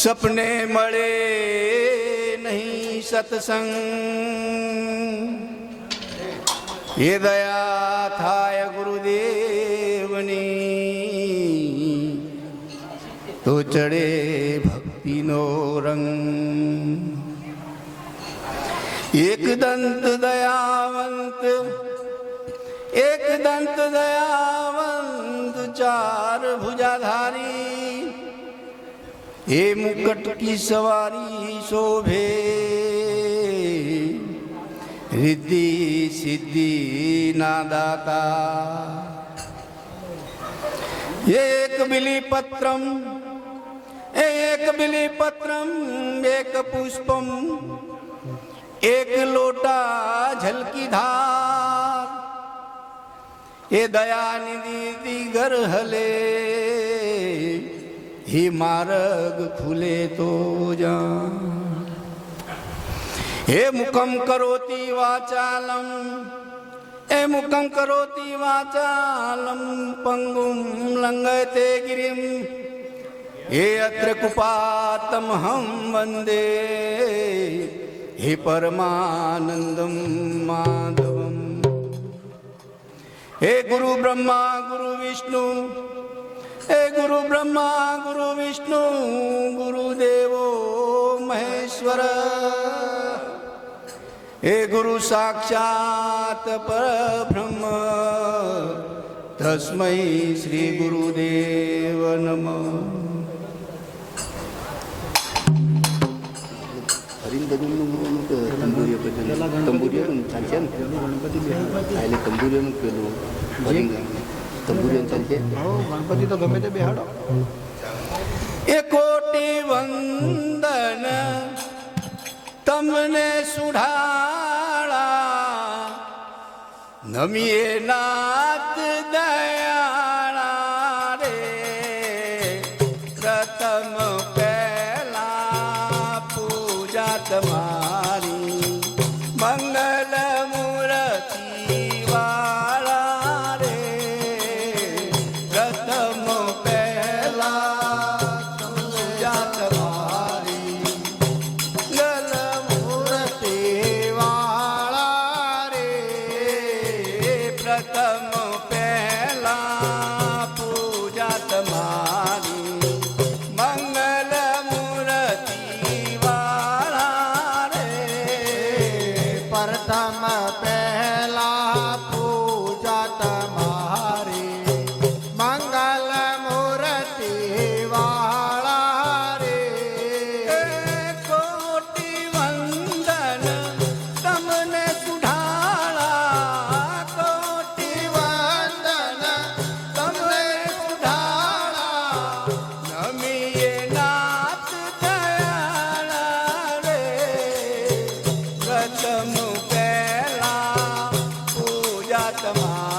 सपने मरे नहीं सत्संग। ये दया था गुरुदेवनी तो चढ़े भक्ति नो रंग एक दंत दयावंत, एक दंत दयावंत, चार भुजाधारी हे मुकट की सवारी शोभे, रिद्धि सिद्धि ना दाता एक बिली पत्रम एक बिली पत्रम एक पुष्पम, एक लोटा झलकी धार। ये दया निधि घर हले હે માર્ગ ખુલે તો જા હે મુકમ કરોતી વાચાલમ એ મુકમ કરોતી વાચાલમ, પંગુમ લંગતે ગિરિમ. હે અત્ર કુપાતમ હમ વંદે, હે પરમાનંદમ માધવમ. હે ગુરુ બ્રહ્મા, ગુરુ વિષ્ણુ हे गुरु ब्रह्मा गुरु विष्णू गुरुदेव महेश्वर। हे गुरु साक्षात परब्रह्म तस्मै श्री गुरुदेव नम। तंबुर्या तंबुर्या केलो તંબુરિયન તરીકે. ગણપતિ તો ગમે તે બેહાડો. એ કોટી વંદન તમને સુઢાળા. નમીએ નાથ દયા. Fatima.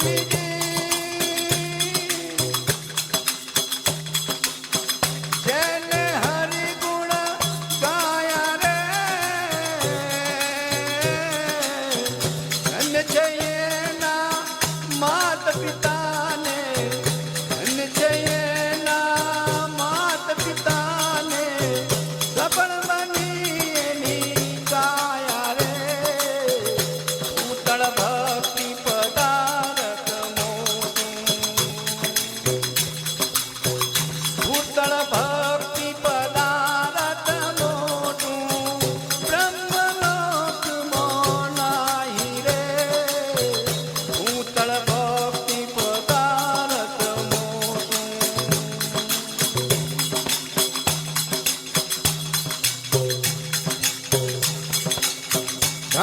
Thank you.